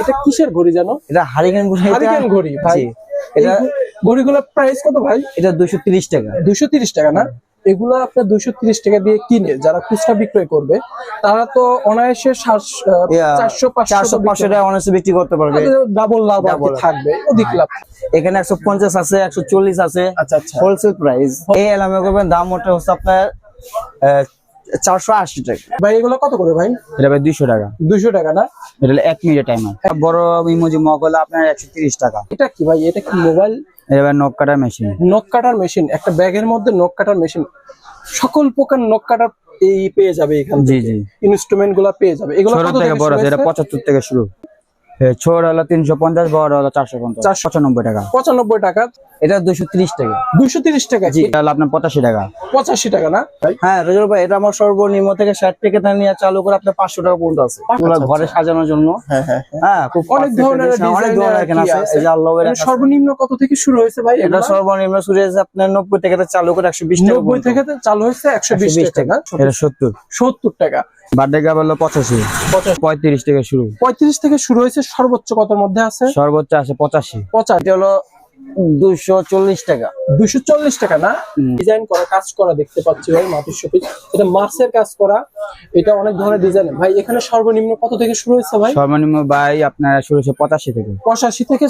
এটা কিসের ঘড়ি জানো? এটা হারিকেন ঘড়ি। হারিকেন ঘড়ি ভাই। এটা ঘড়িগুলোর প্রাইস কত ভাই? এটা দুইশো তিরিশ টাকা। দুইশো তিরিশ টাকা না? এগুলো আপনার দুইশো তিরিশ টাকা দিয়ে কিনে যারা খুচরা বিক্রয় করবে তারা তো অনায়াসে চারশো চারশো পাঁচশো টাকা অনেক বিক্রি করতে পারবে। ডাবল লাভ। থাকবে অধিক লাভ। এখানে একশো পঞ্চাশ আছে একশো চল্লিশ আছে। আচ্ছা আচ্ছা। হোলসেল প্রাইস এই এলামে করবেন দাম ওটা হচ্ছে আপনার চারশো আশি টাকা। ভাই এগুলো কত করে ভাই? এটা ভাই দুইশো টাকা। দুইশো টাকা না? এটা হলো এক মিনিট টাইমার বড় ইমোজি মগ হলো আপনার একশো টাকা। এটা কি ভাই? এটা কি মোবাইল এটা ভাই নখ কাটার মেশিন নখ কাটার মেশিন একটা ব্যাগের মধ্যে নখ কাটার মেশিন সকল প্রকার নখ কাটার এই পেয়ে যাবে এখান জি জি। ইনস্ট্রুমেন্টগুলো পেয়ে যাবে। এগুলো ছোট থেকে থেকে বড় এটা পঁচাত্তর থেকে শুরু। ছোট হলো তিনশো পঞ্চাশ বড় হলো চারশো পঞ্চাশ। চারশো। পঁচানব্বই টাকা। পঁচানব্বই টাকা। এটা দুশো তিরিশ টাকা। দুইশো তিরিশ টাকা? জি এটা হলো আপনার পঁচাশি টাকা। পঁচাশি টাকা না? হ্যাঁ রেজল ভাই এটা আমার সর্বনিম্ন থেকে ষাট থেকে থেকে নিয়ে চালু করে আপনার পাঁচশো টাকা পর্যন্ত আছে। আচ্ছা, ঘরে সাজানোর জন্য। হ্যাঁ হ্যাঁ হ্যাঁ। খুব অনেক ধরনের অনেক ধরনের এর আছে আছে? এই যে আল্লাহের মানে সর্বনিম্ন কত থেকে শুরু হয়েছে ভাই এটা সর্বনিম্ন শুরু হয়েছে আপনার নব্বই থেকে চালু করে একশো বিশ টাকা নব্বই থেকে চালু হয়েছে একশো বিশ 120 টাকা এটা সত্তর। সত্তর টাকা। বার্থডে কাপ হলো পঁচাশি। পঁয়ত্রিশ থেকে শুরু। পঁয়ত্রিশ থেকে শুরু হয়েছে সর্বোচ্চ কতর মধ্যে আছে? সর্বোচ্চ আছে পঁচাশি। পঁচাশি। হলো দুশো চল্লিশ টাকা। দুশো চল্লিশ টাকা না? ডিজাইন করা কাজ করা দেখতে পাচ্ছি ভাই মাটির শপিস। এটা মার্সের কাজ করা এটা অনেক ধরনের ডিজাইন। ভাই এখানে সর্বনিম্ন কত থেকে শুরু হয়েছে ভাই? সর্বনিম্ন বাই আপনার শুরু পঁচাশি থেকে।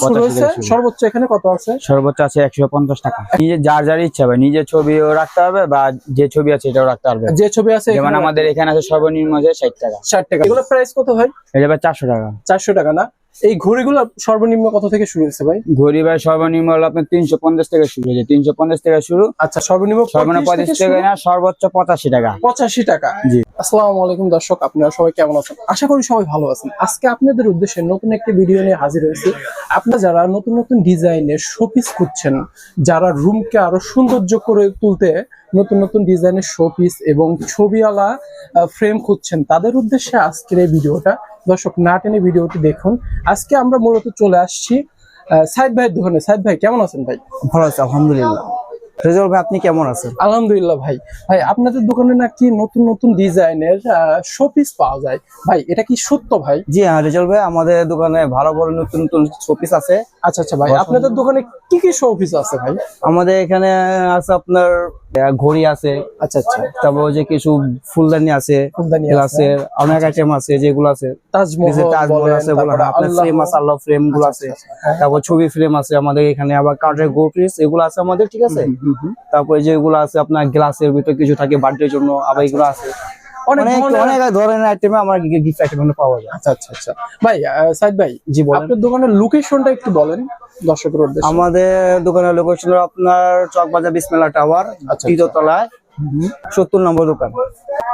শুরু হয়েছে। সর্বোচ্চ এখানে কত আছে? সর্বোচ্চ আছে একশো পঞ্চাশ টাকা। নিজে যার যার ইচ্ছা ভাই নিজের ছবিও রাখতে হবে বা যে ছবি আছে এটাও রাখতে পারবে যে ছবি আছে যেমন আমাদের এখানে আছে সর্বনিম্ন আছে ষাট টাকা। ষাট টাকা। এগুলো প্রাইস কত ভাই? এটা ভাই চারশো টাকা। চারশো টাকা না? এই ঘড়িগুলো সর্বনিম্ন কত থেকে শুরু হয়েছে ভাই? ঘড়ি ভাই সর্বনিম্ন হলো আপনার তিনশো পঞ্চাশ থেকে শুরু হয়েছে। তিনশো পঞ্চাশ থেকে শুরু। আচ্ছা সর্বনিম্ন সর্বনিম্ন 35 পঁয়ত্রিশ থেকে থেকে না সর্বোচ্চ পঁচাশি টাকা। পঁচাশি টাকা। জি। আসসালামু আলাইকুম দর্শক আপনারা সবাই কেমন আছেন? আশা করি সবাই ভালো আছেন। আজকে আপনাদের উদ্দেশ্যে নতুন একটি ভিডিও নিয়ে হাজির হয়েছি। আপনারা যারা নতুন নতুন ডিজাইনের শোপিস খুঁজছেন যারা রুমকে আরও সৌন্দর্য করে তুলতে নতুন নতুন ডিজাইনের শোপিস এবং ছবিওয়ালা ফ্রেম খুঁজছেন তাদের উদ্দেশ্যে আজকের এই ভিডিওটা দর্শক না টেনে ভিডিওটি দেখুন। আজকে আমরা মূলত চলে আসছি সাইদ ভাইয়ের দোকানে। সাইদ ভাই কেমন আছেন ভাই? ভালো আছে আলহামদুলিল্লাহ। রেজল ভাই আপনি কেমন আছেন? আলহামদুলিল্লাহ ভাই। ভাই আপনাদের দোকানে নাকি নতুন নতুন ডিজাইনের শোপিস পাওয়া যায়? ভাই এটা কি সত্য ভাই? জি হ্যাঁ রেজল ভাই আমাদের দোকানে ভালো ভালো নতুন নতুন শোপিস আছে। আচ্ছা আচ্ছা ভাই আপনাদের দোকানে কি কি শোপিস আছে ভাই? আমাদের এখানে আছে আপনার ঘড়ি আছে আচ্ছা আচ্ছা। তারপর যে কিছু ফুলদানি আছে ফুলদানি আছে। অনেক আইটেম আছে যেগুলো আছে। তাজমহল তাজমহল আছে আপনার ফ্রেম আছে আল্লাহ ফ্রেমগুলো আছে। আচ্ছা, আচ্ছা। তারপর ছবি ফ্রেম আছে আমাদের এখানে আবার কাঠের গোপিস এগুলো আছে আমাদের ঠিক আছে। তারপরে যেগুলো আছে আপনার গ্লাসের ভিতরে কিছু থাকে বার্থডের জন্য আবার এগুলো আছে। অনেক অনেক ধরনের- আইটেমে আমার গিফট আইটেম পাওয়া যায়। আচ্ছা আচ্ছা আচ্ছা। ভাই সাইদ ভাই জি বলেন। আপনার দোকানের লোকেশনটা একটু বলেন দর্শকের উদ্দেশ্যে। আমাদের দোকানের লোকেশন আপনার চকবাজার বিসমেলা টাওয়ার আচ্ছা। তৃতীয় তলায়। সত্তর নম্বর দোকান।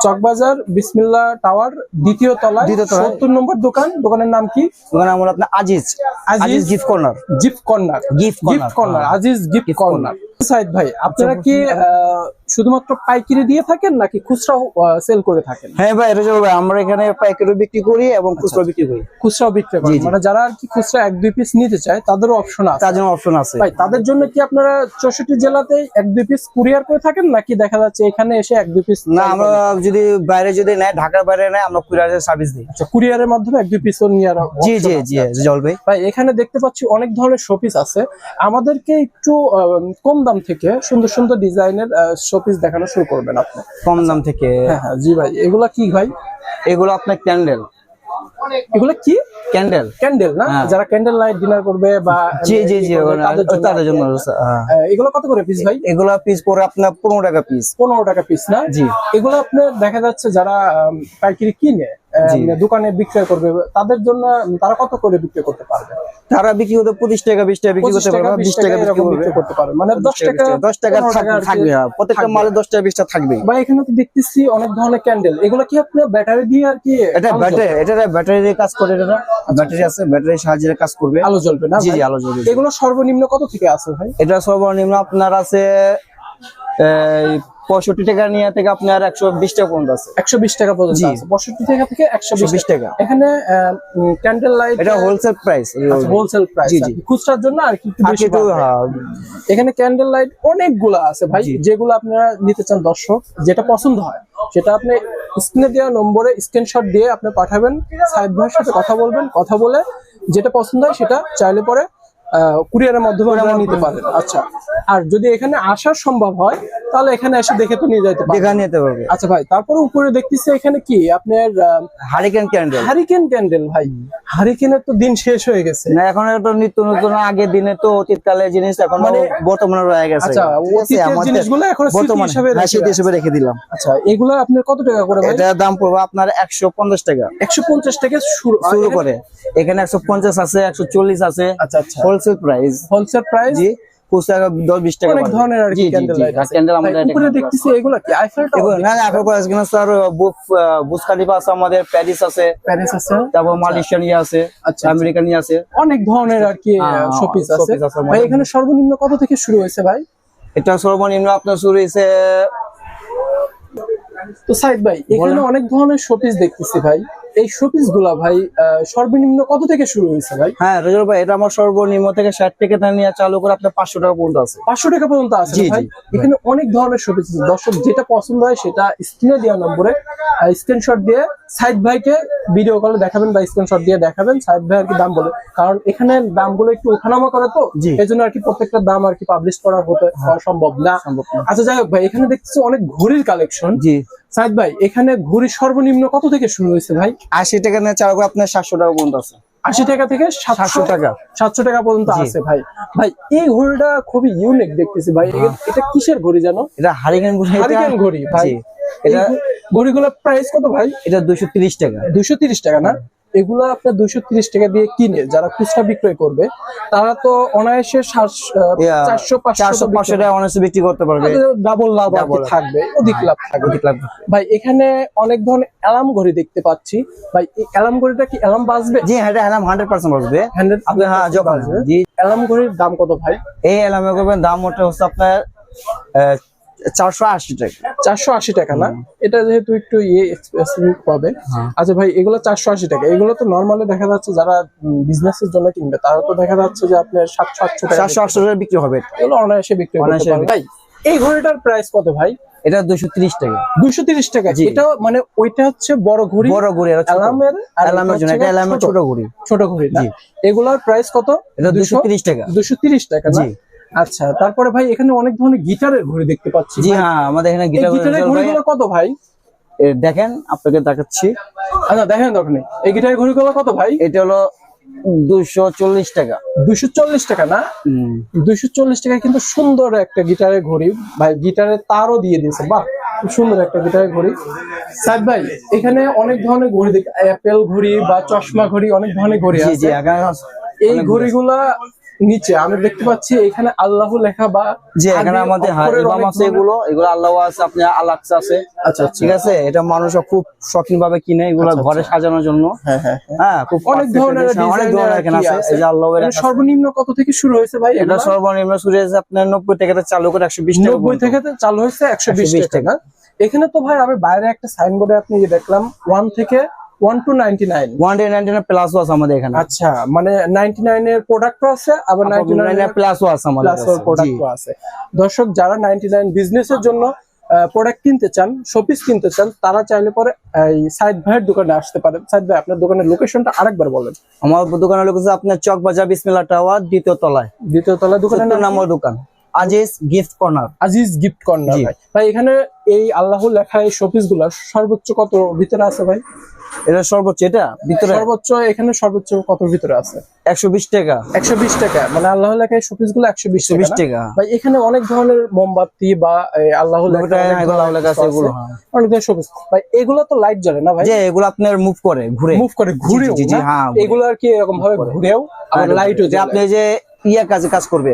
চকবাজার বিসমিল্লা টাওয়ার দ্বিতীয় তলায় দ্বিতীয় তলায়। সত্তর নম্বর দোকান। দোকানের নাম কি? দোকান আমার আপনার Aziz. Aziz Aziz gift corner. Gift corner. Gift gift corner. Aziz gift Gift corner. Saeed ভাই আপনারা কি আহ, শুধুমাত্র পাইকারি দিয়ে থাকেন নাকি খুচরা সেল করে থাকেন? হ্যাঁ ভাই রেজল ভাই আমরা এখানে পাইকারি বিক্রি করি এবং খুচরা বিক্রি করি। খুচরাও বিক্রি করেন। জি, জি। মানে যারা আর কি খুচরা এক দুই পিস নিতে চায় তাদেরও অপশন আছে। তার জন্য অপশন আছে। ভাই তাদের জন্য কি আপনারা চৌষট্টি জেলাতে এক দুই পিস কুরিয়ার করে থাকেন নাকি দেখা যাচ্ছে এখানে এসে এক দুই পিস না আমরা যদি বাইরে যদি নেয় ঢাকার বাইরে নেয় আমরা কুরিয়ারের সার্ভিস দিই। আচ্ছা কুরিয়ারের মাধ্যমে এক দুই পিস নিয়ে আর জি জি জি জল ভাই। ভাই এখানে দেখতে পাচ্ছি অনেক ধরনের শোপিস আছে। আমাদেরকে একটু কম দাম থেকে সুন্দর সুন্দর ডিজাইনের শোপিস দেখানো শুরু করবেন আপনি। কম দাম থেকে। হ্যাঁ হ্যাঁ জি ভাই এগুলা কি ভাই? এগুলো আপনার ক্যান্ডেল এগুলা কি ক্যান্ডেল ক্যান্ডেল না হ্যাঁ। যারা ক্যান্ডেল লাইট ডিনার করবে বা জি জি জি তাদের জন্য। হ্যাঁ। আহ, এগুলো কত করে পিস ভাই এগুলো পিস পরে আপনার পনেরো টাকা পিস পনেরো টাকা পিস না জি এগুলো আপনার দেখা যাচ্ছে যারা পাইকারি কিনে। দোকানে বিক্রয় করবে তাদের জন্য তারা কত করে বিক্রি করতে পারবে? তারা বিক্রি করতে পঁচিশ টাকা বিশ টাকা বিক্রি করতে পারবে বিশ টাকা টাকা বিক্রি করতে পারবে। মানে দশ টাকা দশ টাকা 15 টাকা আর থাকবে হ্যাঁ। প্রত্যেকটা মালে দশ টাকা বিশটা থাকবে। বা এখানে তো দেখতেছি অনেক ধরনের ক্যান্ডেল এগুলো কি আপনার ব্যাটারি দিয়ে আর কি এটা ব্যাটারি এটা ব্যাটারি দিয়ে কাজ করে এটা ব্যাটারি আছে ব্যাটারির সাহায্যে কাজ করবে। আলো জ্বলবে না জি জি আলো জ্বলবে। এগুলো সর্বনিম্ন কত থেকে আছে ভাই? এটা সর্বনিম্ন আপনার আছে পঁয়ষট্টি টাকা নিয়ে থেকে আপনার একশো বিশ টাকা পর্যন্ত আছে। একশো বিশ টাকা পর্যন্ত। পঁয়ষট্টি টাকা থেকে একশো বিশ টাকা। এখানে ক্যান্ডেল লাইট এটা হোলসেল প্রাইস হোলসেল প্রাইস। খুচরার জন্য আর কি বেশি। হ্যাঁ, এখানে ক্যান্ডেল লাইট অনেকগুলো আছে ভাই। যেগুলো আপনারা নিতে চান দর্শক যেটা পছন্দ হয় সেটা আপনি স্ক্রিনে দেওয়া নম্বরে স্ক্রিনশট দিয়ে আপনি পাঠাবেন সাইদ ভাইয়ের সাথে কথা বলবেন কথা বলে যেটা পছন্দ হয় সেটা চাইলে পরে কুরিয়ারের মাধ্যমে নিতে পারেন আচ্ছা আর যদি এখানে আসার সম্ভব হয় তাহলে এখানে এসে দেখে তো নিয়ে যাইতে পারেন দেখা নিতে পারবে। আচ্ছা ভাই তারপরে উপরে দেখতেছি এখানে কি? আপনার হারিকেন ক্যান্ডেল। হারিকেন ক্যান্ডেল ভাই। হারিকেনের তো দিন শেষ হয়ে গেছে। না এখন তো নিত্য নতুন আগের দিনে তো অতীতকালের জিনিস এখন মানে- বর্তমানে রয়ে গেছে। আচ্ছা, অতীতের জিনিসগুলো এখন স্মৃতি বর্তমানে হিসেবে রেখে স্মৃতি হিসেবে রেখে দিলাম। আচ্ছা এগুলো আপনার কত টাকা করে ভাই? এটার দাম পড়বে আপনার একশো পঞ্চাশ টাকা। একশো পঞ্চাশ থেকে শুরু শুরু করে। এখানে একশো পঞ্চাশ আছে একশো চল্লিশ আছে। আচ্ছা আচ্ছা। হোলসেল প্রাইস হোলসেল প্রাইস জি। খুচরা দশ বিশ টাকা অনেক ধরনের আর কি ক্যান্ডেল লাইট আছে। ক্যান্ডেল আমাদের উপরে দেখতেছি এগুলো কি? আইফেল টাওয়ার না না আপনার কিনা স্যার আছে আমাদের প্যারিস আছে। প্যারিস আছে। তারপর মালয়েশিয়ান ইয়ে আছে আচ্ছা, আমেরিকান ইয়ে আছে। অনেক ধরনের আর কি হ্যাঁ, শোপিস আছে। আছে ভাই এখানে সর্বনিম্ন কত থেকে শুরু হয়েছে ভাই? এটা সর্বনিম্ন আপনার শুরু হয়েছে তো সাইদ ভাই এখানে অনেক ধরনের শোপিস দেখতেছি ভাই। এই শোপিসগুলা ভাই সর্বনিম্ন কত থেকে শুরু হয়েছে ভাই? হ্যাঁ রেজল ভাই এটা আমার সর্বনিম্ন থেকে ষাট থেকে নিয়ে চালু করে আপনার পাঁচশো টাকা পর্যন্ত আছে। পাঁচশো টাকা পর্যন্ত আছে ভাই? এখানে অনেক ধরনের শোপিস আছে। দর্শক যেটা পছন্দ হয় সেটা স্ক্রিনে দেওয়া নম্বরে স্ক্রিনশট দিয়ে সাইদ ভাইকে ভিডিও কলে দেখাবেন বা স্ক্রিনশট দিয়ে দেখাবেন। সাইদ ভাই আর কি দাম বলে। কারণ এখানে দামগুলো একটু ওঠানামা করে তো। এই জন্য আর কি প্রত্যেকটা দাম আর কি পাবলিশ করা হতে না। সম্ভব না। আচ্ছা যাই হোক ভাই এখানে দেখতেছি অনেক ঘড়ির কালেকশন জি। সাইদ ভাই এখানে ঘড়ি সর্বনিম্ন কত থেকে শুরু হয়েছে ভাই? আশি টাকা না চার আপনার সাতশো টাকা পর্যন্ত আছে। আশি টাকা থেকে সাতশো টাকা। সাতশো টাকা পর্যন্ত আছে ভাই। ভাই এই ঘড়িটা খুবই ইউনিক দেখতেছি ভাই। এটা কিসের ঘড়ি জানো? এটা হারিকেন ঘড়ি। হারিকেন ঘড়ি ভাই। এটা ঘড়িগুলোর প্রাইস কত ভাই? এটা দুশো তিরিশ টাকা। দুশো তিরিশ টাকা না? এগুলো আপনার দুইশো তিরিশ টাকা দিয়ে কিনে যারা খুচরা বিক্রয় করবে তারা তো অনায়াসে চারশো চারশো পাঁচশো টাকা অনার্সে বিক্রি করতে পারবে। ডাবল লাভ। থাকবে অধিক লাভ থাকবে অধিক লাভ। ভাই এখানে অনেক ধরনের অ্যালার্ম ঘড়ি দেখতে পাচ্ছি। ভাই এই অ্যালার্ম ঘড়িটা কি অ্যালার্ম বাজবে? জি হ্যাঁ অ্যালার্ম হান্ড্রেড পার্সেন্ট বসবে হান্ড্রেড আপনি হ্যাঁ যখন বাজবে। জি। অ্যালার্ম ঘড়ির দাম কত ভাই? এই অ্যালার্মে দাম ওটা হচ্ছে আপনার চারশো আশি টাকা। চারশো আশি টাকা না? এটা যেহেতু একটু ইয়ে পাবে। আচ্ছা ভাই এগুলো চারশো আশি টাকা। এগুলো তো নর্মালি দেখা যাচ্ছে যারা বিজনেসের জন্য কিনবে তারা তো দেখা যাচ্ছে যে আপনার সাতশো আটশো টাকা চারশো আটশো টাকা বিক্রি হবে। এগুলো অনায়াসে বিক্রি করতে ভাই এই ঘড়িটার প্রাইস কত ভাই? এটা দুশো তিরিশ টাকা। দুইশো তিরিশ টাকা। এটা মানে ওইটা হচ্ছে বড় ঘড়ি বড় ঘড়ি অ্যালার্মের জন্য এটা ছোট। ঘড়ি। ছোট ঘড়ি এগুলার প্রাইস কত? এটা দুশো তিরিশ টাকা। দুশো তিরিশ টাকা জি। আচ্ছা তারপরে ভাই এখানে অনেক ধরনের গিটারের ঘড়ি দেখতে পাচ্ছি জি হ্যাঁ আমাদের এখানে গিটারের ঘড়িগুলো কত ভাই? দেখেন আপনাকে দেখাচ্ছি। আচ্ছা দেখেন দরকার এই গিটারের ঘড়িগুলো কত ভাই? এটা হলো দুশো চল্লিশ টাকা। চল্লিশ টাকা না? চল্লিশ টাকা কিন্তু সুন্দর একটা গিটারের ঘড়ি। ভাই গিটারের তারও দিয়ে দিয়েছে বাহ খুব সুন্দর একটা গিটারের ঘড়ি। ভাই এখানে অনেক ধরনের ঘড়ি দেখ অ্যাপেল ঘড়ি বা চশমা ঘড়ি অনেক ধরনের ঘড়ি আছে। এই ঘড়িগুলা নিচে আমি দেখতে পাচ্ছি এখানে আল্লাহ লেখা বা যে এখানে আমাদের হ্যাঁ, ইমাম আছে এগুলো এগুলো আল্লাহ আছে আপনি আলাক্সা আছে। আচ্ছা আচ্ছা। ঠিক আছে? এটা মানুষ খুব শখিন ভাবে কিনে এগুলো ঘরে সাজানোর জন্য। হ্যাঁ হ্যাঁ হ্যাঁ। হ্যাঁ খুব অনেক ধরনের অনেক ধরনের এখানে আছে। এই যে আল্লাহ মানে সর্বনিম্ন কত থেকে শুরু হয়েছে ভাই এটা সর্বনিম্ন শুরু হয়েছে আপনার নব্বই টাকা থেকে চালু করে একশো বিশ টাকা নব্বই থেকে তো চালু হয়েছে একশো বিশ 120 টাকা। এখানে তো ভাই আমি বাইরে একটা সাইনবোর্ডে আপনি যে দেখলাম ওয়ান থেকে প্লাসও আছে আমাদের এখানে। আচ্ছা মানে নাইনটি নাইন এর প্রোডাক্টও আছে আবার নাইনটি নাইন প্লাসও আছে আমাদের। প্রোডাক্টও আছে। দর্শক যারা নাইনটি নাইন বিজনেসের জন্য প্রোডাক্ট কিনতে চান শোপিস কিনতে চান তারা চাইলে পরে এই সাইদ ভাইয়ের দোকানে আসতে পারেন। সাইদ ভাই আপনার দোকানের লোকেশনটা আরেকবার বলেন। আমার দোকানের লোক হচ্ছে আপনার চক বাজার বিসমিল্লা টাওয়ার দ্বিতীয় তলায়। দ্বিতীয় তলা দোকানের নাম? নম্বর দোকান। Aziz gift corner. Aziz gift corner ভাই। ভাই এখানে এই আল্লাহ লেখা এই শোপিসগুলা সর্বোচ্চ কত ভিতরে আছে ভাই? এটা সর্বোচ্চ এটা ভিতরে? সর্বোচ্চ এখানে সর্বোচ্চ কত ভিতরে আছে? একশো বিশ টাকা। একশো বিশ টাকা মানে আল্লাহ লেখা এই শোপিসগুলো একশো বিশ একশো বিশ টাকা। ভাই এখানে অনেক ধরনের মোমবাতি বা আল্লাহ লেখা ধরনের লেখা আছে, এগুলো, হ্যাঁ। অনেক ধরনের শোপিস। ভাই এগুলো তো লাইট জ্বলে না ভাই? যে এগুলো আপনার মুভ করে ঘুরে। মুভ করে ঘুরেও জি, জি? হ্যাঁ, এগুলো আর কি এরকম ভাবে ঘুরেও? আবার লাইটও যে আপনি যে ইয়া কাজে কাজ করবে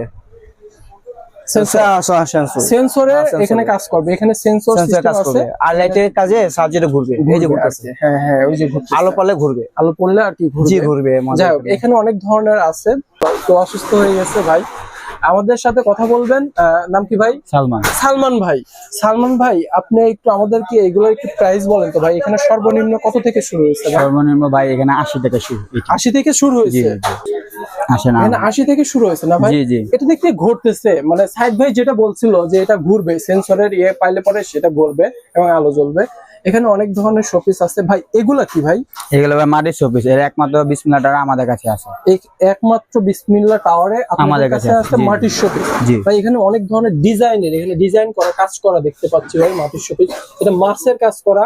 সেন্সর সেন্সরে এখানে কাজ করবে। এখানে সেন্সর কাজ করবে। আর লাইটের কাজে ঘুরবে এই যে ঘুরতেছে। হ্যাঁ হ্যাঁ ওই যে আলো পড়লে ঘুরবে। আলো পড়লে আর কি ঘুরবে। এখানে অনেক ধরনের আছে। তো অসুস্থ হয়ে গেছে ভাই। আমাদের সাথে কথা বলবেন নাম কি ভাই? সালমান। সালমান ভাই। সালমান ভাই আপনি একটু আমাদেরকে এগুলো একটু প্রাইস বলেন তো ভাই? এখানে সর্বনিম্ন কত থেকে শুরু হয়েছে? সর্বনিম্ন ভাই এখানে আশি টাকা শুরু আশি থেকে শুরু হয়েছে? আসে না এখানে আশি থেকে শুরু হয়েছে না ভাই। এটা দেখতে ঘুরতেছে। মানে সাইদ ভাই যেটা বলছিল যে এটা ঘুরবে সেন্সরের ইয়ে পাইলে পরে সেটা ঘুরবে এবং আলো জ্বলবে। এখানে অনেক ধরনের শোপিস আছে। ভাই এগুলা কি ভাই? এগুলো ভাই মাটির শোপিস এর একমাত্র বিসমিল্লা টাকা আমাদের কাছে আছে। একমাত্র বিসমিল্লা টাওয়ারে আমাদের কাছে আছে। মাটির শোপিস ভাই এখানে অনেক ধরনের ডিজাইনের এখানে ডিজাইন করা কাজ করা দেখতে পাচ্ছি ভাই মাটির শোপিস এটা মার্সের কাজ করা।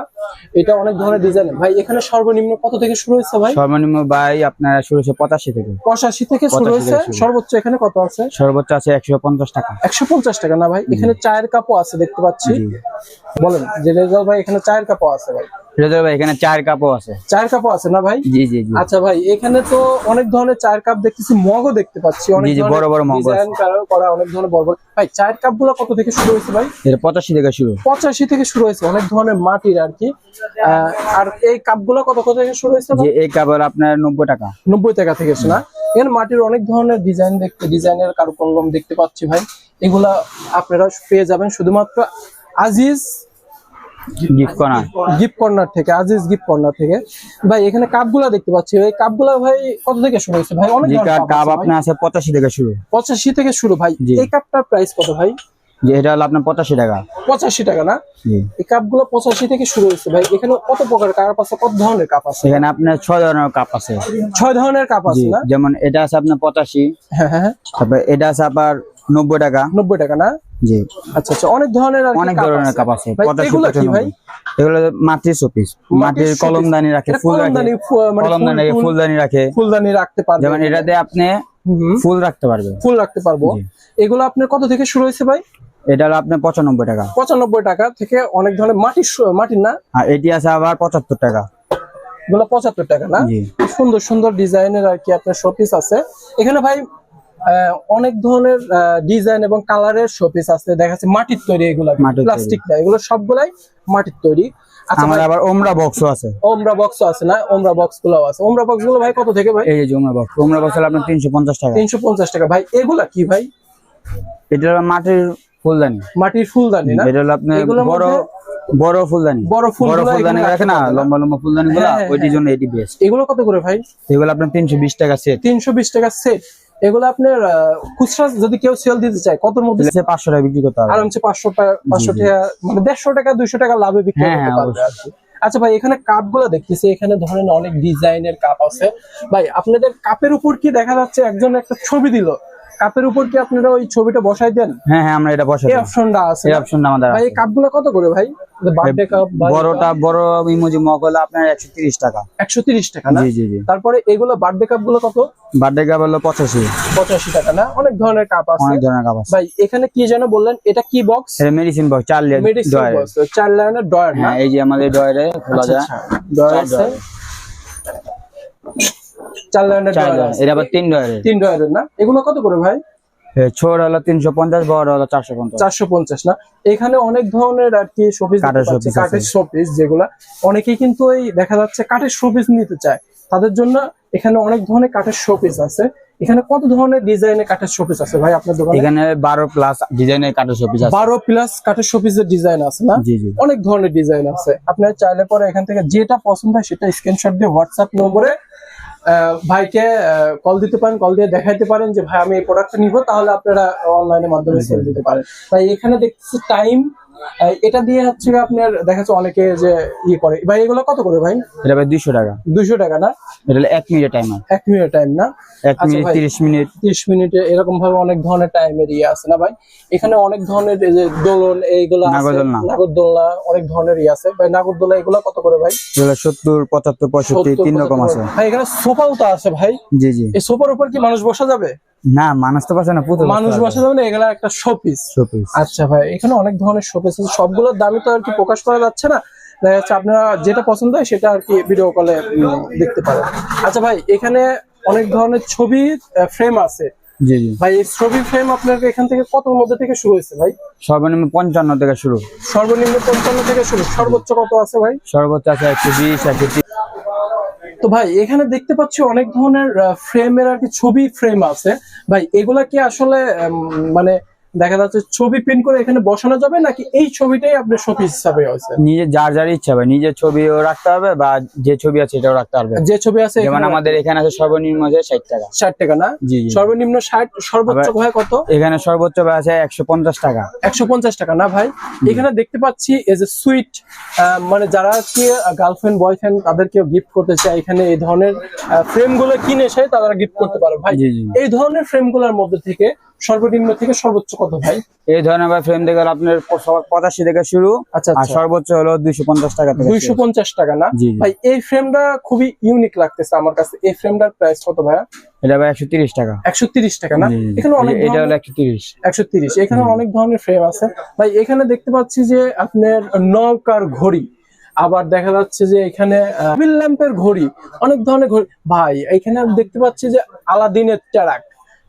এটা অনেক ধরনের ডিজাইন ভাই এখানে সর্বনিম্ন কত থেকে শুরু হয়েছে ভাই? সর্বনিম্ন ভাই আপনার শুরু হচ্ছে পঁচাশি থেকে। পঁচাশি থেকে শুরু 85 হয়েছে। সর্বোচ্চ এখানে কত আছে? সর্বোচ্চ আছে একশো পঞ্চাশ টাকা। একশো পঞ্চাশ টাকা না ভাই? এখানে চায়ের কাপও আছে দেখতে পাচ্ছি। বলেন যে রেজাল ভাই এখানে চায়ের কাপও আছে ভাই। রেজার ভাই এখানে চার কাপও আছে। চায়ের কাপও আছে না ভাই? জি জি জি। আচ্ছা ভাই এখানে তো অনেক ধরনের চায়ের কাপ দেখতেছি মগও দেখতে পাচ্ছি। অনেক জি, বড় বড় মগ। ডিজাইন করা অনেক ধরনের বড় বড়। ভাই চায়ের কাপগুলো কত থেকে শুরু হয়েছে ভাই? এটা পঁচাশি থেকে শুরু। পঁচাশি থেকে শুরু হয়েছে অনেক ধরনের মাটির আর কি। আর এই কাপগুলো কত কত থেকে শুরু হয়েছে এই কাপড় আপনার নব্বই টাকা। নব্বই টাকা থেকে শোনা এখানে মাটির অনেক ধরনের ডিজাইন দেখতে ডিজাইনের কারুকলম দেখতে পাচ্ছি ভাই। এগুলা আপনারা পেয়ে যাবেন শুধুমাত্র আজিজ গিফট গিফট কর্নার থেকে আজিজ গিফট কর্নার থেকে। ভাই এখানে কাপগুলা দেখতে পাচ্ছি। ভাই কাপগুলা ভাই কত থেকে শুরু হয়েছে ভাই? অনেক কাপ কাপ আছে ভাই। আপনার আছে পঁচাশি থেকে শুরু। পঁচাশি থেকে শুরু ভাই। এই কাপটার প্রাইস কত ভাই? যে এটা হলো আপনার পঁচাশি টাকা। পঁচাশি টাকা না? জি। এই কাপগুলো থেকে শুরু হয়েছে ভাই। এখানে কত প্রকার কাপ আছে? কত ধরনের কাপ আছে? এখানে আপনার ছয় ধরনের কাপ আছে। ছয় ধরনের কাপ আছে না? যেমন এটা আছে আপনার পঁচাশি। হ্যাঁ হ্যাঁ হ্যাঁ। তারপর এটা আছে আবার নব্বই টাকা। নব্বই টাকা না? জি। আচ্ছা আচ্ছা অনেক ধরনের আর অনেক ধরনের কাপ আছে এগুলো কি ভাই? এগুলো মাটির শোপিস মাটির কলমদানি রাখে এটা ফুল রাখে। কলমদানি, মানে ফুলদানি রাখে ফুলদানি রাখতে পারবে। যেমন এটাতে আপনি ফুল রাখতে পারবে ফুল রাখতে পারব। এগুলো আপনার কত থেকে শুরু হয়েছে ভাই? এটা আপনার পঁচানব্বই টাকা। পঁচানব্বই টাকা থেকে অনেক ধরনের মাটির মাটির না? আর এটি আছে আবার পঁচাত্তর টাকা। এগুলো পঁচাত্তর টাকা না? সুন্দর সুন্দর ডিজাইনের আর কি আপনার শোপিস আছে। এখানে ভাই অনেক ধরনের ডিজাইন এবং কালারের শোপিস আছে। দেখা যাচ্ছে মাটির তৈরি এগুলো। প্লাস্টিক না এগুলো সবগুলাই মাটির তৈরি। আচ্ছা আমার আবার ওমরা বক্সও আছে। ওমরা আছে না? ওমরা আছে। ওমরা ভাই কত থেকে ভাই? এই যে ওমরা বক্স ওমরা বক্স হলো আপনার তিনশো পঞ্চাশ টাকা। তিনশো পঞ্চাশ টাকা। ভাই এগুলা কি ভাই? এটা মাটির ফুলদানি। মাটির ফুলদানি না? এটা হলো আপনার বড় বড় ফুলদানি। বড় ফুলদানি রাখে না? লম্বা লম্বা ফুলদানি গুলো হ্যাঁ, হ্যাঁ, ওইটির জন্য এটি বেস্ট এগুলো কত করে ভাই? এগুলো আপনার তিনশো বিশ টাকা সেট তিনশো বিশ টাকা সেট এগুলো আপনার খুচরা যদি কেউ সেল দিতে চায় কত মধ্যে পাঁচশো টাকা বিক্রি করতে হবে আরামসে পাঁচশো টাকা পাঁচশো টাকা মানে দেড়শো টাকা দুইশো টাকা লাভে বিক্রি হ্যাঁ, করতে হ্যাঁ, পারবে আর কি। আচ্ছা ভাই এখানে কাপগুলো দেখতেছি এখানে ধরেন অনেক ডিজাইনের কাপ আছে। ভাই আপনাদের কাপের উপর কি দেখা যাচ্ছে একজন একটা ছবি দিল? কাপের উপর কি আপনারা ওই ছবিটা বসাই দেন? হ্যাঁ হ্যাঁ আমরা এটা বসাই এই। অপশনটা আছে এই অপশনটা আমাদের ভাই। কাপগুলো কত করে ভাই? বার্থডে কাপ বড়টা বড় ইমোজি মগ হলো আপনার একশো তিরিশ টাকা। একশো তিরিশ টাকা না? জি জি জি। তারপরে এগুলো বার্থডে কাপগুলো কত? বার্থডে কাপ হলো পঁচাশি। পঁচাশি টাকা না? অনেক ধরনের কাপ আছে। অনেক ধরনের কাপ আছে। ভাই এখানে কি যেন বললেন? এটা কি বক্স এটা মেডিসিন বক্স চার লিটার মেডিসিন বক্স চার লাইনের ডয়ার না? হ্যাঁ এই যে আমাদের ডয়ারে খোলা আচ্ছা যায় আচ্ছা ডয়ার আছে। ডয়ার। চার লাইনের এটা আবার তিন ডয়ারে তিন ডয়ারের না? এগুলো কত করে ভাই? ছোট হলো তিনশো পঞ্চাশ বড় হলো চারশো পঞ্চাশ। চারশো পঞ্চাশ না? এখানে অনেক ধরনের আর কি শোপিস কাঠের শোপিস যেগুলা। অনেকেই কিন্তু এই দেখা যাচ্ছে কাঠের শোপিস নিতে চায়। তাদের জন্য এখানে অনেক ধরনের কাঠের শোপিস আছে। এখানে কত ধরনের ডিজাইনের কাঠের শোপিস আছে ভাই আপনার দোকানে? এখানে বারো প্লাস ডিজাইনের কাঠের শোপিস আছে। বারো প্লাস কাঠের শোপিসের ডিজাইন আছে না? জি জি। অনেক ধরনের ডিজাইন আছে। আপনার চাইলে পরে এখান থেকে যেটা পছন্দ হয় সেটা স্ক্রিনশট দিয়ে হোয়াটসঅ্যাপ নম্বরে ভাইকে কল দিতে পারেন কল দিয়ে দেখাইতে পারেন যে, ভাই, আমি এই প্রোডাক্টটা নিব। তাহলে আপনারা অনলাইনের মাধ্যমে সেল দিতে পারেন। তাই এখানে দেখতেছি টাইম এটা দিয়ে হচ্ছে আপনার দেখা যাচ্ছে অনেকে যে ইয়ে করে। ভাই এগুলো কত করে ভাই? এটা ভাই দুইশো টাকা। দুইশো টাকা না? এটা এক মিনিট টাইমার এক মিনিট টাইম না? এক আচ্ছা মিনিট। তিরিশ মিনিট। তিরিশ মিনিটে এরকম ভাবে অনেক ধরনের টাইমের ইয়ে আছে না ভাই? এখানে অনেক ধরনের এই যে দোলন এইগুলো আছে। নাগরদোলনা। অনেক ধরনের ইয়ে আছে। ভাই নাগরদোলা এগুলো কত করে ভাই? সত্তর পঁচাত্তর পঁয়ষট্টি তিন রকম আছে। ভাই এখানে সোফাও তো আছে ভাই? জি জি। এই সোফার উপর কি মানুষ বসা যাবে? না মানুষ তো পাচ্ছে না পুতুল মানুষ বসা যাবে না এগুলা একটা শোপিস শোপিস আচ্ছা ভাই এখানে অনেক ধরনের শোপিস আছে। সবগুলোর দামই তো আর কি প্রকাশ করা যাচ্ছে না। দেখা যাচ্ছে আপনারা যেটা পছন্দ হয় সেটা আর কি ভিডিও কলে দেখতে পারেন। আচ্ছা ভাই এখানে অনেক ধরনের ছবি ফ্রেম আছে। জি জি। ভাই এই ছবি ফ্রেম আপনার এখান থেকে কত মধ্যে থেকে শুরু হয়েছে ভাই? সর্বনিম্ন পঞ্চান্ন থেকে শুরু। সর্বনিম্ন পঞ্চান্ন থেকে শুরু। সর্বোচ্চ কত আছে ভাই? সর্বোচ্চ আছে একশো বিশ একশো তো ভাই, এখানে দেখতে পাচ্ছি অনেক ধরনের ফ্রেমের আর কি ছবি ফ্রেম আছে। ভাই, এগুলা কি আসলে মানে দেখা যাচ্ছে ছবি প্রিন্ট করে এখানে বসানো যাবে নাকি এই ছবিটাই আপনার শোপিস হিসাবে আছে? নিজের যার যার ইচ্ছা হবে নিজের ছবিও রাখতে হবে বা যে ছবি আছে এটাও রাখতে পারবে। যে ছবি আছে যেমন আমাদের এখানে আছে সর্বনিম্ন আছে ষাট টাকা। ষাট টাকা না? জি সর্বনিম্ন ষাট সর্বোচ্চ হয় কত? এখানে সর্বোচ্চ আছে একশো পঞ্চাশ টাকা। একশো পঞ্চাশ টাকা না ভাই? এখানে দেখতে পাচ্ছি এজ এ সুইট মানে যারা কি গার্লফ্রেন্ড বয়ফ্রেন্ড তাদেরকে গিফট করতে চায় এখানে এই ধরনের ফ্রেমগুলো কিনে এসে তারা গিফট করতে পারে ভাই। এই ধরনের ফ্রেমগুলোর মধ্যে থেকে সর্বনিম্ন থেকে সর্বোচ্চ কত ভাই? এই ধরনের ভাই ফ্রেম হলো আপনার পঁচাশি থেকে শুরু আচ্ছা আর আচ্ছা। সর্বোচ্চ হলো দুইশো পঞ্চাশ টাকা দুইশো পঞ্চাশ টাকা না। ভাই এই ফ্রেমটা খুবই ইউনিক লাগতেছে আমার কাছে। এই ফ্রেমটার প্রাইস কত ভাইয়া? এটা ভাই একশো তিরিশ টাকা। একশো তিরিশ টাকা না। এখানে অনেক এটা হলো একশো তিরিশ। একশো তিরিশ। এখানে অনেক ধরনের ফ্রেম আছে। ভাই এখানে দেখতে পাচ্ছি যে আপনার নৌকার ঘড়ি আবার দেখা যাচ্ছে যে এখানে ল্যাম্পের ঘড়ি অনেক ধরনের ঘড়ি। ভাই এখানে দেখতে পাচ্ছি যে আলাদিনের ট্যারাক।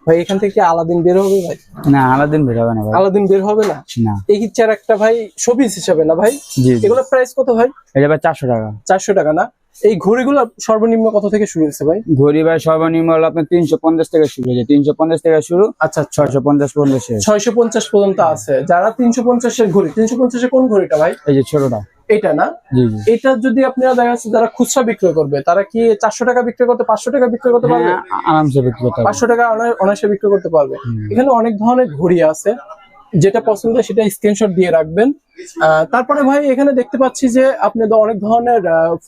ভাই এখান থেকে কি আলাদিন বের হবে ভাই? না আলাদিন বের হবে না ভাই। আলাদিন বের হবে না? না। এই ট্যারাকটা ভাই শোপিস হিসাবে না ভাই? জি জি। এগুলো প্রাইস কত ভাই? এটা ভাই চারশো টাকা। চারশো টাকা না? এই ঘড়িগুলো সর্বনিম্ন কত থেকে শুরু হয়েছে ভাই? ঘড়ি ভাই সর্বনিম্ন হলো আপনার তিনশো পঞ্চাশ থেকে শুরু হয়েছে। তিনশো পঞ্চাশ থেকে শুরু আচ্ছা আচ্ছা। ছয়শো পঞ্চাশ পর্যন্ত ছয়শো পঞ্চাশ পর্যন্ত আছে। যারা তিনশো পঞ্চাশের ঘড়ি তিনশো পঞ্চাশের কোন ঘড়িটা ভাই? এই যে ছোটটা। এটা না? এটা যদি আপনারা দেখা যাচ্ছে যারা খুচরা বিক্রয় করবে তারা কি চারশো টাকা বিক্রয় করতে পাঁচশো টাকা বিক্রয় করতে পারবে? হ্যাঁ, আরামসে বিক্রি করতে পাঁচশো টাকা অনা- অনায়াসে বিক্রয় করতে পারবে। এখানে অনেক ধরনের ঘড়ি আছে। যেটা পছন্দ সেটা স্ক্রিনশট দিয়ে রাখবেন। তারপরে ভাই এখানে দেখতে পাচ্ছি যে আপনাদের অনেক ধরনের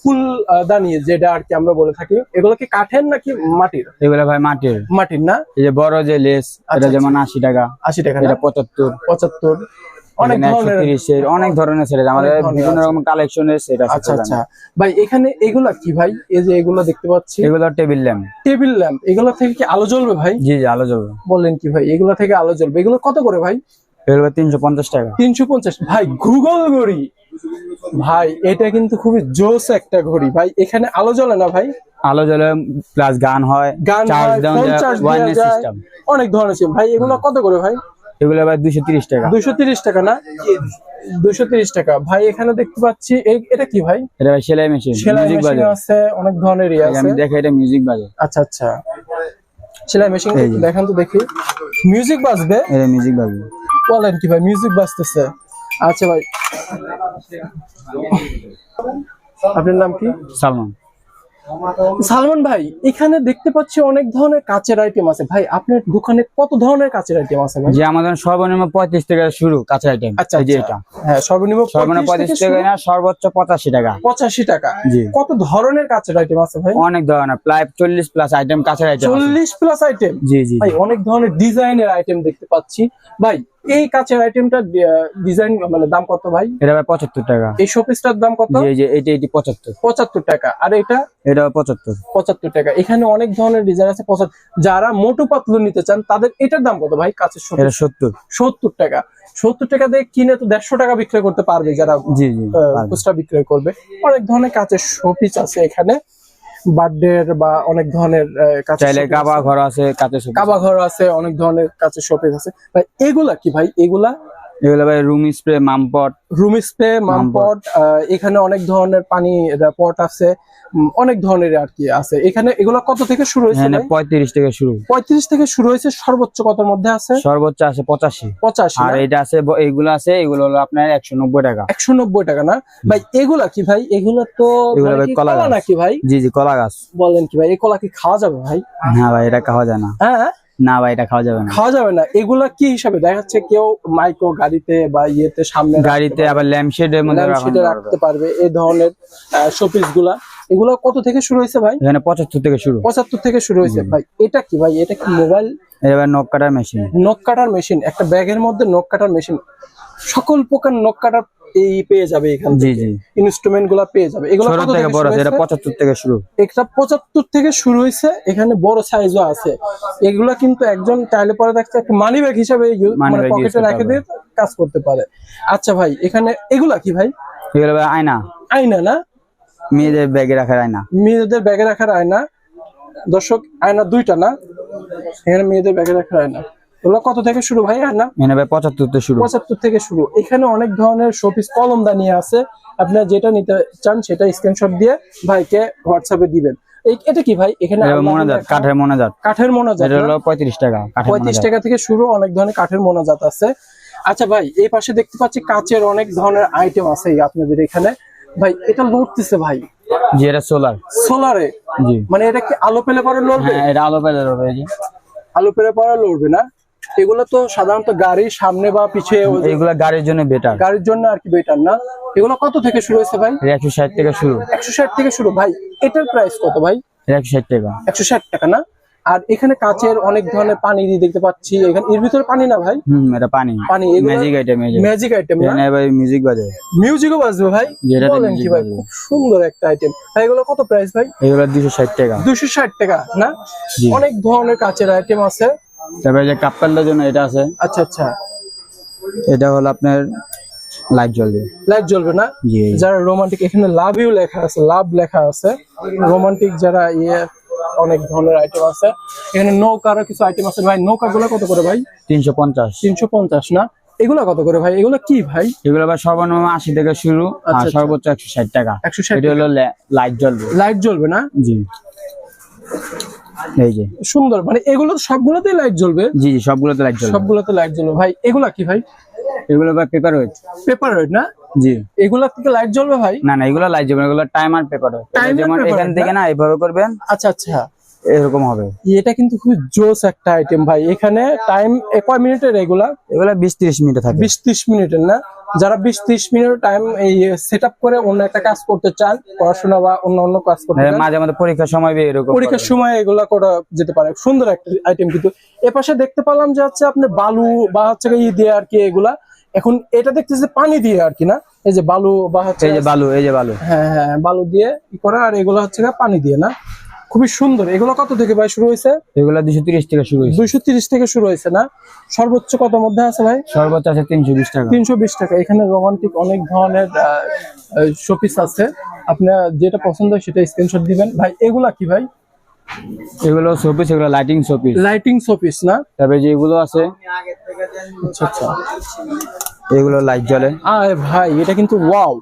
ফুল দানি যেটা আর কি আমরা বলে থাকি। এগুলো কি কাঠের নাকি মাটির? এগুলো ভাই মাটির। মাটির না? এই যে বড় যে লেস আচ্ছা, এটা যেমন আশি টাকা আশি টাকা এটা পঁচাত্তর। পঁচাত্তর। অনেক ধরনের অনেক ধরনের সেট আমাদের বিভিন্ন রকম কালেকশনের সেট আছে আচ্ছা আচ্ছা। ভাই এখানে এগুলা কি ভাই? এই যে এগুলো দেখতে পাচ্ছি। এগুলো টেবিল ল্যাম্প টেবিল ল্যাম্প এগুলো থেকে কি আলো জ্বলবে ভাই? জি জি আলো জ্বলবে। বললেন কি ভাই এগুলো থেকে আলো জ্বলবে। এগুলো কত করে ভাই? এগুলো তিনশো পঞ্চাশ টাকা। তিনশো পঞ্চাশ। ভাই গুগল ঘড়ি। ভাই এটা কিন্তু খুবই জোস একটা ঘড়ি। ভাই এখানে আলো জ্বলে না ভাই? আলো জ্বলে প্লাস গান হয় গান চার্জ ওয়ান সিস্টেম অনেক ধরনের। ভাই এগুলো কত করে ভাই? এগুলো ভাই দুশো তিরিশ টাকা। দুইশো তিরিশ টাকা না? দুইশো তিরিশ টাকা। ভাই এখানে দেখতে পাচ্ছি এটা কি ভাই? এটা ভাই সেলাই মেশিন সেলাই মেশিন আছে অনেক ধরনের আমি দেখে এটা মিউজিক বাজে আচ্ছা আচ্ছা। সেলাই মেশিন। দেখান তো দেখি। মিউজিক বাজবে? এটা মিউজিক বাজে বলেন কি ভাই মিউজিক বাজতেছে। আচ্ছা ভাই। আপনার নাম কি? সালমান। সালমান ভাই এখানে দেখতে পাচ্ছি অনেক ধরনের কাচের আইটেম আছে। ভাই আপনার দোকানে কত ধরনের কাচের আইটেম আছে ভাই? যে আমাদের সর্বনিম্ন পঁয়ত্রিশ টাকা শুরু কাঁচা আইটেম আচ্ছা আচ্ছা। এটা। হ্যাঁ সর্বনিম্ন সর্বনিম্ন পঁয়ত্রিশ টাকা না সর্বোচ্চ পঁচাশি টাকা। পঁচাশি টাকা। জি। কত ধরনের কাচের আইটেম আছে ভাই? অনেক ধরনের প্রায় চল্লিশ প্লাস আইটেম কাঁচা আইটেম চল্লিশ প্লাস আইটেম জি জি। ভাই অনেক ধরনের ডিজাইনের আইটেম দেখতে পাচ্ছি। ভাই এই কাচের আইটেমটা ডিজাইন মানে দাম কত ভাই? এটা ভাই পঁচাত্তর টাকা। এই শোপিসটার দাম কত? জি জি এইটা এইটি পঁচাত্তর। পঁচাত্তর টাকা। আর এটা? এটা পঁচাত্তর। পঁচাত্তর টাকা। এখানে অনেক ধরনের ডিজাইন আছে পঁচাত্তর। যারা মোটু পাতলু নিতে চান তাদের এটার দাম কত ভাই কাঁচের শোপিস এটা সত্তর। সত্তর টাকা। সত্তর টাকা দিয়ে কিনে তো দেড়শো টাকা বিক্রয় করতে পারবে যারা জি জি খুচরা বিক্রয় করবে। অনেক ধরনের কাঁচের শোপিস আছে এখানে। বার্থডে বা অনেক ধরনের চাইলে কাবা ঘর আছে কাঁচা শোপিস কাবা ঘর আছে অনেক ধরনের কাঁচের শোপিস আছে। এগুলা কি ভাই? এগুলা এগুলো ভাই রুম স্প্রে মামপট। রুম স্প্রে মামপট। এখানে অনেক ধরনের পানি পট আছে অনেক ধরনের আর কি আছে। এখানে এগুলা কত থেকে শুরু হয়েছে পঁয়ত্রিশ থেকে শুরু। পঁয়ত্রিশ থেকে শুরু হয়েছে সর্বোচ্চ কতর মধ্যে আছে? সর্বোচ্চ আছে পঁচাশি। পঁচাশি আর এটা আছে এইগুলো আছে এগুলো হলো আপনার একশো নব্বই টাকা। একশো নব্বই টাকা না? ভাই এগুলা কি ভাই? এগুলা তো এগুলা কলা। নাকি ভাই? জি জি কলা গাছ। বলেন কি ভাই এই কলা কি খাওয়া যাবে ভাই? না ভাই এটা খাওয়া যায় না। হ্যাঁ? না ভাই এটা খাওয়া যাবে না। খাওয়া যাবে না। এগুলা কি হিসাবে? দেখা যাচ্ছে কেউ মাইক্রো গাড়িতে বা ইয়েতে সামনে গাড়িতে আবার ল্যাম্পশেডের মধ্যে রাখানো রাখতে পারবে। এই ধরনের শোপিসগুলা এগুলা কত থেকে শুরু হয়েছে ভাই? এখানে পঁচাত্তর থেকে শুরু। পঁচাত্তর থেকে শুরু হয়েছে ভাই। এটা কি ভাই? এটা কি মোবাইল এবার নখ কাটার মেশিন নখ কাটার মেশিন একটা ব্যাগের মধ্যে নখ কাটার মেশিন সকল প্রকার নখ কাটার এই পেয়ে যাবে এখান থেকে। ইনস্ট্রুমেন্টগুলা পেয়ে যাবে। এগুলো কত থেকে থেকে বড় আছে, এটা হয়েছে? পঁচাত্তর থেকে শুরু। একটা পঁচাত্তর থেকে শুরু হয়েছে এখানে বড় সাইজও আছে। এগুলা কিন্তু একজন চাইলে পরে দেখতে একটা মানি ব্যাগ হিসাবে মানে পকেটে রেখে দিয়ে কাজ করতে পারে। আচ্ছা ভাই এখানে এগুলা কি ভাই? এগুলো ভাই আয়না। আয়না না? মেয়েদের ব্যাগে রাখার আয়না। মেয়েদের ব্যাগে রাখার আয়না। দর্শক আয়না দুইটা না? এখানে মেয়েদের ব্যাগে রাখার আয়না। এগুলো কত থেকে শুরু ভাই আয়না এখানে ভাই পঁচাত্তর থেকে শুরু। পঁচাত্তর থেকে শুরু। এখানে অনেক ধরনের শোপিস কলম দানিয়ে আছে। আপনার যেটা নিতে চান সেটা স্ক্রিনশট দিয়ে ভাইকে হোয়াটসঅ্যাপে দিবেন। এটা কি ভাই? এখানে মোনাজাত কাঠের মোনাজাত। কাঠের মোনাজাত এটা হলো পঁয়ত্রিশ টাকা কাঠের পঁয়ত্রিশ মোনাজাত টাকা থেকে শুরু অনেক ধরনের কাঠের মোনাজাত আছে। আচ্ছা ভাই এই পাশে দেখতে পাচ্ছি কাচের অনেক ধরনের আইটেম আছে আপনাদের এখানে। ভাই এটা লড়তেছে ভাই। জি এটা সোলার সোলারে জি। মানে এটা কি আলো পেলে পরে লড়বে? হ্যাঁ এটা আলো পেলে হবে জি আলো পেলে পরে লড়বে না? এগুলো তো সাধারণত গাড়ির সামনে বা পিছে এইগুলা গাড়ির জন্য বেটার গাড়ির জন্য আর কি বেটার না? এগুলো কত থেকে শুরু হয়েছে ভাই? একশো ষাট থেকে শুরু। একশো ষাট থেকে শুরু। ভাই এটার প্রাইস কত ভাই? একশো ষাট টাকা। একশো ষাট টাকা না? আর এখানে কাচের অনেক ধরনের পানি দিয়ে দেখতে পাচ্ছি। এখানে এর ভিতরে পানি না ভাই? হুম এটা পানি। পানি এগুলো ম্যাজিক আইটেম ম্যাজিক আইটেম না? ভাই মিউজিক বাজে। মিউজিকও বাজবে ভাই। কি ভাই বাজবে। খুব সুন্দর একটা আইটেম ভাই এগুলো কত প্রাইস ভাই? এগুলো দুশো ষাট টাকা। দুশো ষাট টাকা না? অনেক ধরনের কাচের আইটেম আছে। তারপরে যে কাপ্পালটার জন্য এটা আছে আচ্ছা আচ্ছা। এটা হলো আপনার লাইট জ্বলবে। লাইট জ্বলবে না? যারা রোমান্টিক এখানে লাভ ইউ লেখা আছে লাভ লেখা আছে। রোমান্টিক যারা ইয়ে অনেক ধরনের আইটেম আছে। এখানে নৌকারও কিছু আইটেম আছে। ভাই নৌকা গুলো কত করে ভাই? তিনশো পঞ্চাশ। তিনশো পঞ্চাশ না? এগুলা কত করে ভাই? এগুলো কি ভাই? এগুলো ভাই সর্বনিম্ন আশি থেকে শুরু আর আচ্ছা, আচ্ছা। সর্বোচ্চ একশো ষাট টাকা। একশো ষাট এটা হলো লাইট জ্বলবে। লাইট জ্বলবে না? জি। এই যে। সুন্দর মানে এগুলো সবগুলোতেই লাইট জ্বলবে? জি জি সবগুলোতে লাইট জ্বলবে। সবগুলোতে লাইট জ্বলবে। ভাই এগুলা কি ভাই? এগুলো বা পেপার ওয়েট পেপার ওয়েট না? জি। এগুলা থেকে লাইট জ্বলবে ভাই? না না এগুলো লাইট জ্বলবে এগুলো টাইমার পেপার ওয়েট যেমন এখান থেকে না এভাবে করবেন। আচ্ছা আচ্ছা। এরকম হবে। এটা কিন্তু খুব জোস একটা আইটেম ভাই। এখানে টাইম কয় মিনিটের এগুলা এগুলো বিশ তিরিশ মিনিটে থাকে। বিশ ত্রিশ মিনিটের না? যারা বিশ ত্রিশ মিনিট টাইম এই সেট আপ করে অন্য একটা কাজ করতে চান পড়াশোনা বা অন্য অন্য কাজ করতে হ্যাঁ, মাঝে মাঝে পরীক্ষার সময় এরকম পরীক্ষার সময় এগুলা করা যেতে পারে। সুন্দর একটা আইটেম কিন্তু। এপাশে দেখতে পেলাম যে হচ্ছে আপনি বালু বা হচ্ছে ই দিয়ে আর কি এগুলা। এখন এটা দেখতেছে পানি দিয়ে আর কি না? এই যে বালু বা হচ্ছে এই যে বালু এই যে বালু। হ্যাঁ হ্যাঁ বালু দিয়ে ই করা আর এগুলো হচ্ছে পানি দিয়ে না? খুবই সুন্দর। এগুলো কত থেকে ভাই শুরু হয়েছে? এগুলো দুশো তিরিশ থেকে শুরু হয়েছে। দুইশো তিরিশ থেকে শুরু হয়েছে না? সর্বোচ্চ কত মধ্যে আছে ভাই? সর্বোচ্চ আছে তিনশো বিশ টাকা। তিনশো বিশ টাকা। এখানে রোমান্টিক অনেক ধরনের শোপিস আছে। আপনার যেটা পছন্দ হয় সেটা স্ক্রিনশট দিবেন। ভাই এগুলা কি ভাই? এগুলো শোপিস এগুলো লাইটিং শোপিস লাইটিং শোপিস না? তারপরে যেগুলো আছে আচ্ছা আচ্ছা। এগুলো লাইট জ্বলে। আরে ভাই এটা কিন্তু ওয়াও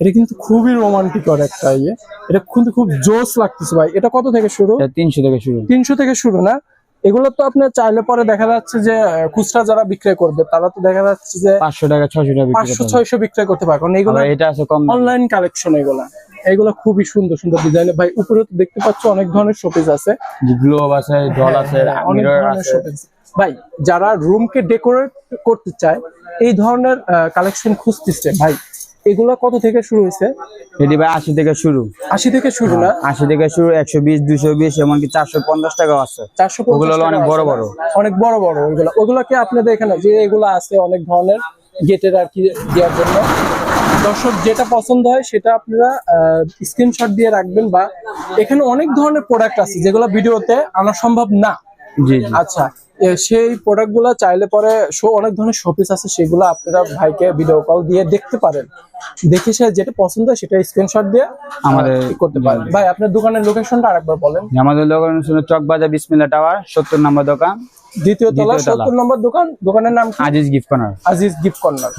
এটা কিন্তু খুবই রোমান্টিক একটা ইয়ে। এটা কিন্তু খুব জোস লাগতেছে ভাই। এটা কত থেকে শুরু? তিনশো থেকে শুরু। তিনশো থেকে শুরু না? এগুলো তো আপনার চাইলে পরে দেখা যাচ্ছে যে খুচরা যারা বিক্রয় করবে তারা তো দেখা যাচ্ছে যে পাঁচশো টাকা ছশো টাকা পাঁচশো ছয়শো বিক্রয় করতে পারে কারণ এগুলো এটা আছে কম অনলাইন কালেকশন এগুলা। এগুলো খুবই সুন্দর সুন্দর ডিজাইনের ভাই উপরে তো দেখতে পাচ্ছ অনেক ধরনের শোপিস আছে। গ্লোব আছে জল আছে হ্যাঁ, অনেক ধরনের শোপিস ভাই যারা রুমকে ডেকোরেট করতে চায় এই ধরনের কালেকশন খুঁজতেছে ভাই। এগুলা কত থেকে শুরু হয়েছে? এটি ভাই আশি থেকে শুরু। আশি থেকে শুরু না? আশি থেকে শুরু একশো বিশ দুশো বিশ এমনকি চারশো পঞ্চাশ টাকা আছে। চারশো ওগুলো অনেক বড় বড়। অনেক বড় বড় ওইগুলো ওগুলোকে আপনাদের এখানে যে এগুলো আছে অনেক ধরনের গেটের আর কি দেওয়ার জন্য? দর্শক যেটা পছন্দ হয় সেটা আপনারা স্ক্রিনশট দিয়ে রাখবেন বা এখানে অনেক ধরনের প্রোডাক্ট আছে যেগুলো ভিডিওতে আনা সম্ভব না। জি। আচ্ছা সেই প্রোডাক্টগুলা চাইলে পরে শো অনেক ধরনের শোপিস আছে সেগুলো আপনারা ভাইকে ভিডিও কল দিয়ে দেখতে পারেন। দেখে সে যেটা পছন্দ হয় সেটা স্ক্রিনশট দিয়ে আমাদের করতে পারেন। ভাই আপনার দোকানের লোকেশনটা আরেকবার বলেন। আমাদের লোকেশন চক বাজার বিসমিল্লা টাওয়ার সত্তর নম্বর দোকান। দ্বিতীয় তলা দ্বিতীয় তলা। সত্তর নম্বর দোকান। দোকানের নাম Aziz gift corner. Aziz gift corner.